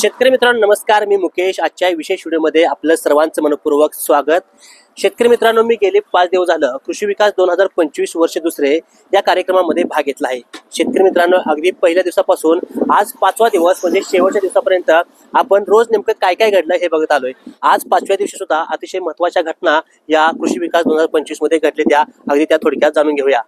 शेतकरी मित्रांनो नमस्कार. मी मुकेश. आजच्या विशेष व्हिडिओमध्ये आपलं सर्वांचं मनपूर्वक स्वागत. शेतकरी मित्रांनो मी गेले पाच दिवस झालं कृषी विकास दोन हजार पंचवीस वर्ष दुसरे या कार्यक्रमामध्ये भाग घेतला आहे. शेतकरी मित्रांनो अगदी पहिल्या दिवसापासून आज पाचवा दिवस म्हणजे शेवटच्या दिवसापर्यंत आपण रोज नेमकं काय काय घडलं हे बघत आलोय. आज पाचव्या दिवशी सुद्धा अतिशय महत्त्वाच्या घटना या कृषी विकास दोन हजार पंचवीसमध्ये घडले त्या अगदी त्या थोडक्यात जाणून घेऊया.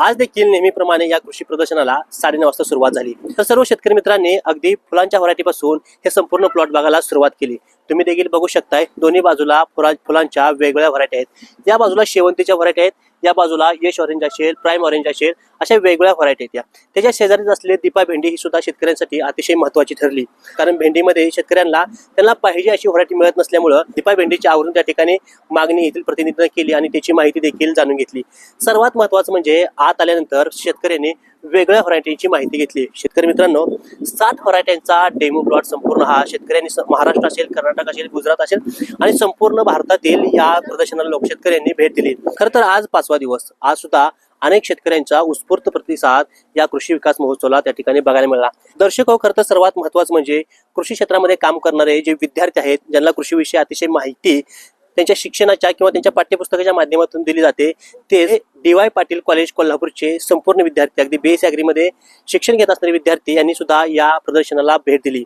आज देखील नेहमीप्रमाणे या कृषी प्रदर्शनाला साडेनऊ वाजता सुरुवात झाली. तर सर्व शेतकरी मित्रांनी अगदी फुलांच्या व्हरायटीपासून हे संपूर्ण प्लॉट बघायला सुरुवात केली. तुम्ही देखील बघू शकताय दोन्ही बाजूला फुला फुलांच्या वेगवेगळ्या व्हरायटी आहेत. या बाजूला शेवंतीच्या व्हरायटी आहेत या बाजूला यश ऑरेंज असेल प्राईम ऑरेंज असेल अशा वेगवेगळ्या व्हरायटी आहेत या. त्याच्या शेजारीच असलेली दीपा भेंडी ही सुद्धा शेतकऱ्यांसाठी अतिशय महत्वाची ठरली. कारण भेंडीमध्ये शेतकऱ्यांना त्यांना पाहिजे अशी व्हरायटी मिळत नसल्यामुळं दीपा भेंडीची आवरून त्या ठिकाणी मागणी येथील प्रतिनिधित्व केली आणि त्याची माहिती देखील जाणून घेतली. सर्वात महत्वाचं म्हणजे आत आल्यानंतर शेतकऱ्यांनी वेगळ्या व्हरायटीची माहिती घेतली. शेतकरी मित्रांनो सात व्हरायट्यांचा डेमो प्लॉट संपूर्ण हा शेतकऱ्यांनी महाराष्ट्र असेल कर्नाटक असेल गुजरात असेल आणि संपूर्ण भारतातील या प्रदर्शनाला लोक शेतकऱ्यांनी भेट दिली. खरं तर आज पाचवा दिवस. आज सुद्धा अनेक शेतकऱ्यांचा उत्स्फूर्त प्रतिसाद या कृषी विकास महोत्सवाला त्या ठिकाणी बघायला मिळाला. दर्शक हो खरं तर सर्वात महत्वाचं म्हणजे कृषी क्षेत्रामध्ये काम करणारे जे विद्यार्थी आहेत ज्यांना कृषीविषयी अतिशय माहिती त्यांच्या शिक्षणाच्या किंवा त्यांच्या पाठ्यपुस्तकाच्या माध्यमातून दिली जाते. ते डी वाय पाटील कॉलेज कोल्हापूरचे संपूर्ण विद्यार्थी अगदी बी एसमध्ये शिक्षण घेत असणारे विद्यार्थी यांनी सुद्धा या प्रदर्शनाला भेट दिली.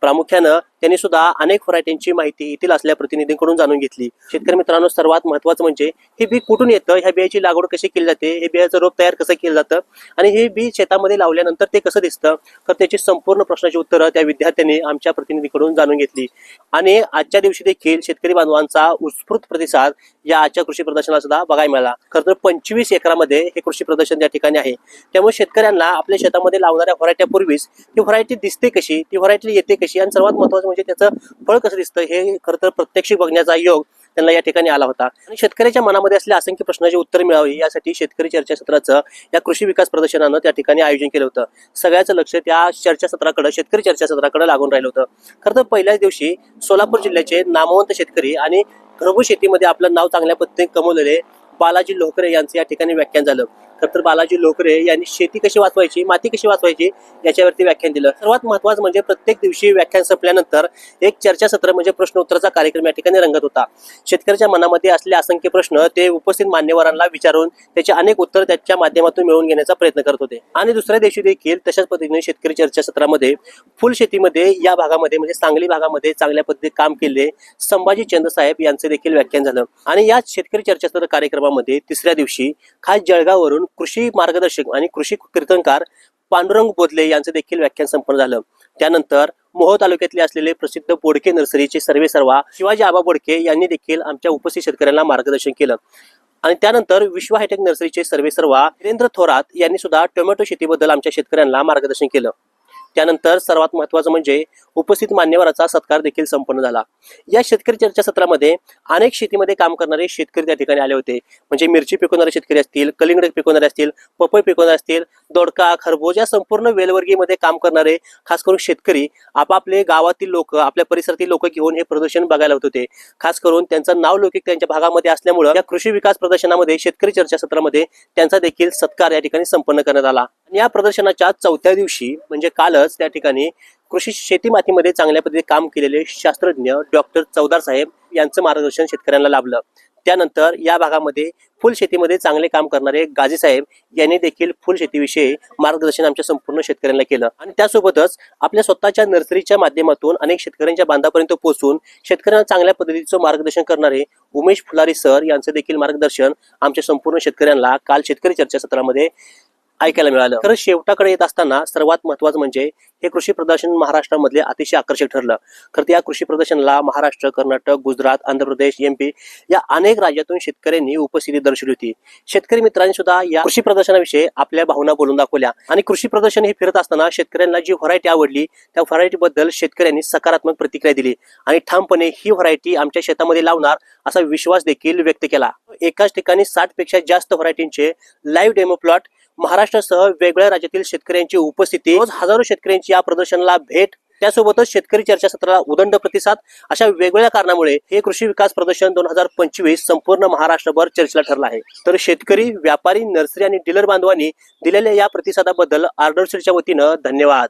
प्रामुख्यानं त्यांनी सुद्धा अनेक व्हरायटींची माहिती येथील असल्या प्रतिनिधींकडून जाणून घेतली. शेतकरी मित्रांनो सर्वात महत्वाचं म्हणजे हे बी कुठून येतं? ह्या बियाची लागवड कशी केली जाते? हे बियाचं रोप तयार कसं केलं जातं? आणि हे बी शेतामध्ये लावल्यानंतर ते कसं दिसतं? तर त्याची संपूर्ण प्रश्नाची उत्तरं त्या विद्यार्थ्यांनी आमच्या प्रतिनिधीकडून जाणून घेतली. आणि आजच्या दिवशी देखील शेतकरी बांधवांचा उत्स्फूर्त प्रतिसाद या आजच्या कृषी प्रदर्शनाला सुद्धा बघायला मिळाला. खरं तर पंचवीस एकरामध्ये हे कृषी प्रदर्शन त्या ठिकाणी आहे. त्यामुळे शेतकऱ्यांना आपल्या शेतामध्ये लावणाऱ्या व्हरायट्यापूर्वीच ती व्हरायटी दिसते कशी? ती व्हरायटी येते कशी? आणि सर्वात महत्वाचं म्हणजे म्हणजे त्याचं फळ कसं दिसतं हे खरं तर प्रत्यक्ष बघण्याचा योग त्यांना या ठिकाणी आला होता. आणि शेतकऱ्याच्या मनामध्ये असलेल्या असंख्य प्रश्नाची उत्तर मिळावी यासाठी शेतकरी चर्चासत्राचं या कृषी विकास प्रदर्शनानं त्या ठिकाणी आयोजन केलं होतं. सगळ्याचं लक्ष त्या चर्चासत्राकडे शेतकरी चर्चासत्राकडे लागून राहिलं होतं. खरं तर पहिल्याच दिवशी सोलापूर जिल्ह्याचे नामवंत शेतकरी आणि घरगुती शेतीमध्ये आपलं नाव चांगल्या पद्धतीने कमवलेले बालाजी लोकरे यांचं या ठिकाणी व्याख्यान झालं. खतर तर बालाजी लोकरे यांनी शेती कशी वाचवायची माती कशी वाचवायची याच्यावरती व्याख्यान दिलं. सर्वात महत्वाचं म्हणजे प्रत्येक दिवशी व्याख्यान संपल्यानंतर एक चर्चासत्र म्हणजे प्रश्नोत्तराचा कार्यक्रम या ठिकाणी रंगत होता. शेतकऱ्याच्या मनामध्ये असले असंख्य प्रश्न ते उपस्थित मान्यवरांना विचारून त्याचे अनेक उत्तर त्याच्या माध्यमातून मिळवून घेण्याचा प्रयत्न करत होते. आणि दुसऱ्या दिवशी देखील तशाच पद्धतीने शेतकरी चर्चासत्रामध्ये फुल शेतीमध्ये या भागामध्ये म्हणजे सांगली भागामध्ये चांगल्या पद्धतीने काम केले. संभाजी चंद साहेब यांचं देखील व्याख्यान झालं. आणि या शेतकरी चर्चासत्र कार्यक्रमामध्ये तिसऱ्या दिवशी खास जळगाववरून कृषी मार्गदर्शक आणि कृषी कीर्तनकार पांडुरंग बोधले यांचं देखील व्याख्यान संपन्न झालं. त्यानंतर मोह तालुक्यातले असलेले प्रसिद्ध बोडके नर्सरीचे सर्वे सर्वा शिवाजी आबा बोडके यांनी देखील आमच्या उपस्थित शेतकऱ्यांना मार्गदर्शन केलं. आणि त्यानंतर विश्व हायटेक नर्सरीचे सर्वे सर्वा वीरेंद्र थोरात यांनी सुद्धा टोमॅटो शेतीबद्दल आमच्या शेतकऱ्यांना मार्गदर्शन केलं. त्यानंतर सर्वात महत्वाचं म्हणजे उपस्थित मान्यवराचा सत्कार देखील संपन्न झाला. या शेतकरी चर्चासत्रामध्ये अनेक शेतीमध्ये काम करणारे शेतकरी त्या ठिकाणी आले होते. म्हणजे मिरची पिकवणारे शेतकरी असतील कलिंगड पिकवणारे असतील पपई पिकवणारे असतील दोडका खरबूज या संपूर्ण वेलवर्गीमध्ये काम करणारे खास करून शेतकरी आपापले गावातील लोक आपल्या परिसरातील लोक घेऊन हे प्रदर्शन बघायला होत होते. खास करून त्यांचं नाव लौकिक त्यांच्या भागामध्ये असल्यामुळे या कृषी विकास प्रदर्शनामध्ये शेतकरी चर्चासत्रामध्ये त्यांचा देखील सत्कार या ठिकाणी संपन्न करण्यात आला. आणि या प्रदर्शनाच्या चौथ्या दिवशी म्हणजे कालच त्या ठिकाणी कृषी शेती मातीमध्ये चांगल्या पद्धतीने काम केलेले शास्त्रज्ञ डॉक्टर चौदार साहेब यांचं मार्गदर्शन शेतकऱ्यांना लाभलं. त्यानंतर या भागामध्ये फुल शेतीमध्ये चांगले काम करणारे गाजी साहेब यांनी देखील फुल शेतीविषयी मार्गदर्शन आमच्या संपूर्ण शेतकऱ्यांना केलं. आणि त्यासोबतच आपल्या स्वतःच्या नर्सरीच्या माध्यमातून अनेक शेतकऱ्यांच्या बांधापर्यंत पोहोचून शेतकऱ्यांना चांगल्या पद्धतीचं मार्गदर्शन करणारे उमेश फुलारी सर यांचं देखील मार्गदर्शन आमच्या संपूर्ण शेतकऱ्यांना काल शेतकरी चर्चासत्रामध्ये ऐकायला मिळालं. खरं शेवटाकडे येत असताना सर्वात महत्वाचं म्हणजे हे कृषी प्रदर्शन महाराष्ट्रामधले अतिशय आकर्षक ठरलं. खरं या कृषी प्रदर्शनाला महाराष्ट्र कर्नाटक गुजरात आंध्र प्रदेश एमपी या अनेक राज्यातून शेतकऱ्यांनी उपस्थिती दर्शवली होती. शेतकरी मित्रांनी सुद्धा या कृषी प्रदर्शनाविषयी आपल्या भावना बोलून दाखवल्या. आणि कृषी प्रदर्शन हे फिरत असताना शेतकऱ्यांना जी व्हरायटी आवडली त्या व्हरायटी बद्दल शेतकऱ्यांनी सकारात्मक प्रतिक्रिया दिली. आणि ठामपणे ही व्हरायटी आमच्या शेतामध्ये लावणार असा विश्वास देखील व्यक्त केला. एकाच ठिकाणी साठपेक्षा जास्त व्हरायटींचे लाईव्ह डेमो प्लॉट महाराष्ट्रासह वेगवेगळ्या राज्यातील शेतकऱ्यांची उपस्थिती रोज हजारो शेतकऱ्यांची या प्रदर्शनाला भेट त्यासोबतच शेतकरी चर्चासत्राला उदंड प्रतिसाद अशा वेगवेगळ्या कारणामुळे हे कृषी विकास प्रदर्शन दोन हजार पंचवीस संपूर्ण महाराष्ट्रभर चर्चेला ठरलं आहे. तर शेतकरी व्यापारी नर्सरी आणि डीलर बांधवांनी दिलेल्या या प्रतिसादाबद्दल आर्डरशीटच्या वतीनं धन्यवाद.